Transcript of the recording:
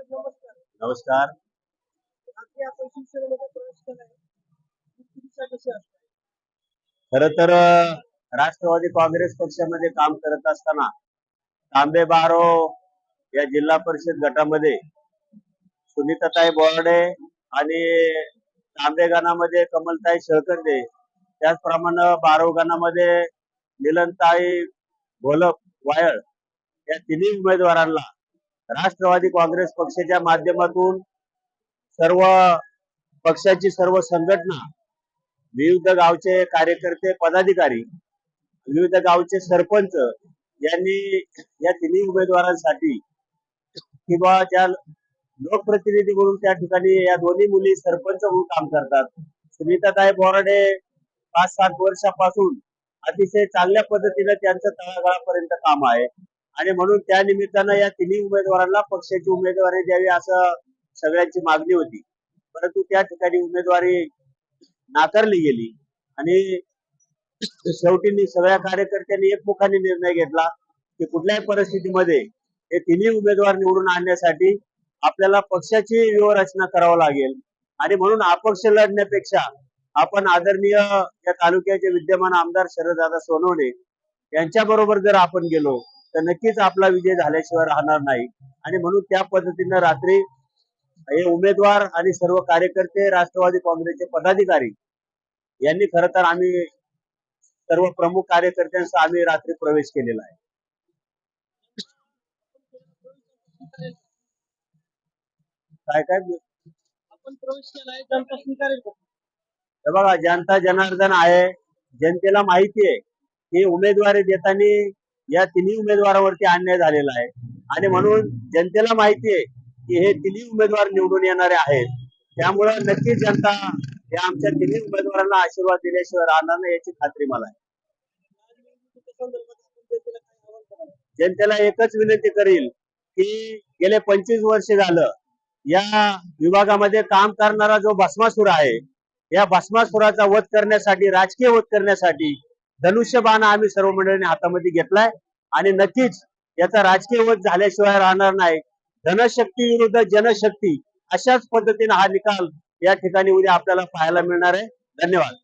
नमस्कार. खर तर राष्ट्रवादी काँग्रेस पक्षामध्ये काम करत असताना तांबे बारो या जिल्हा परिषद गटामध्ये सुनीताताई बोर्डे आणि तांबे गणामध्ये कमलताई शेळकंदे त्याचप्रमाणे बारो गणामध्ये मिलनताई घोलप वायळ या तिन्ही उमेदवारांना राष्ट्रवादी काँग्रेस पक्षाच्या माध्यमातून सर्व पक्षाची सर्व संघटना विविध गावचे कार्यकर्ते पदाधिकारी विविध गावचे सरपंच यांनी या तिन्ही उमेदवारांसाठी किंवा त्या लोकप्रतिनिधी म्हणून त्या ठिकाणी या दोन्ही मुली सरपंच म्हणून काम करतात. सुनीताताई बोराडे पाच सात वर्षापासून अतिशय चांगल्या पद्धतीने त्यांचं तळागाळापर्यंत काम आहे. आणि म्हणून त्या निमित्तानं या तिन्ही उमेदवारांना पक्षाची उमेदवारी द्यावी असं सगळ्यांची मागणी होती. परंतु त्या ठिकाणी उमेदवारी नाकारली गेली आणि शेवटी सगळ्या कार्यकर्त्यांनी एकमुखाने निर्णय घेतला की कुठल्याही परिस्थितीमध्ये हे तिन्ही उमेदवार निवडून आणण्यासाठी आपल्याला पक्षाची व्यूहरचना करावं लागेल. आणि म्हणून अपक्ष लढण्यापेक्षा आपण आदरणीय या तालुक्याचे विद्यमान आमदार शरददादा सोनवणे यांच्या बरोबर जर आपण गेलो तर नक्कीच आपला विजय झाल्याशिवाय राहणार नाही. आणि म्हणून त्या पद्धतीनं रात्री हे उमेदवार आणि सर्व कार्यकर्ते राष्ट्रवादी काँग्रेसचे पदाधिकारी यांनी खर तर आम्ही सर्व प्रमुख कार्यकर्त्यांचा आम्ही रात्री प्रवेश केलेला आहे. काय काय? आपण प्रवेश केलाय जनता स्वीकारेल का हे बघा जनता जनार्दन आहे जनतेला माहिती आहे की उमेदवारी देताना या तिन्ही उमेदवारावरती अन्याय झालेला आहे. आणि म्हणून जनतेला माहिती आहे की हे तिन्ही उमेदवार निवडून येणारे आहेत. त्यामुळे नक्कीच जनता या आमच्या तिन्ही उमेदवारांना आशीर्वाद दिल्याशिवाय राहणार नाही याची खात्री मला आहे. जनतेला जनतेला एकच विनंती करील की गेले पंचवीस वर्ष झालं या विभागामध्ये काम करणारा जो भस्मासुर आहे या भस्मासुराचा वध करण्यासाठी राजकीय वध करण्यासाठी धनुष्यबाण आम्ही सर्व मंडळींनी हातामध्ये घेतलाय. आणि नक्कीच याचा राजकीय वध झाल्याशिवाय राहणार नाही. धनशक्ती विरुद्ध जनशक्ती अशाच पद्धतीने हा निकाल या ठिकाणी उद्या आपल्याला पाहायला मिळणार आहे. धन्यवाद.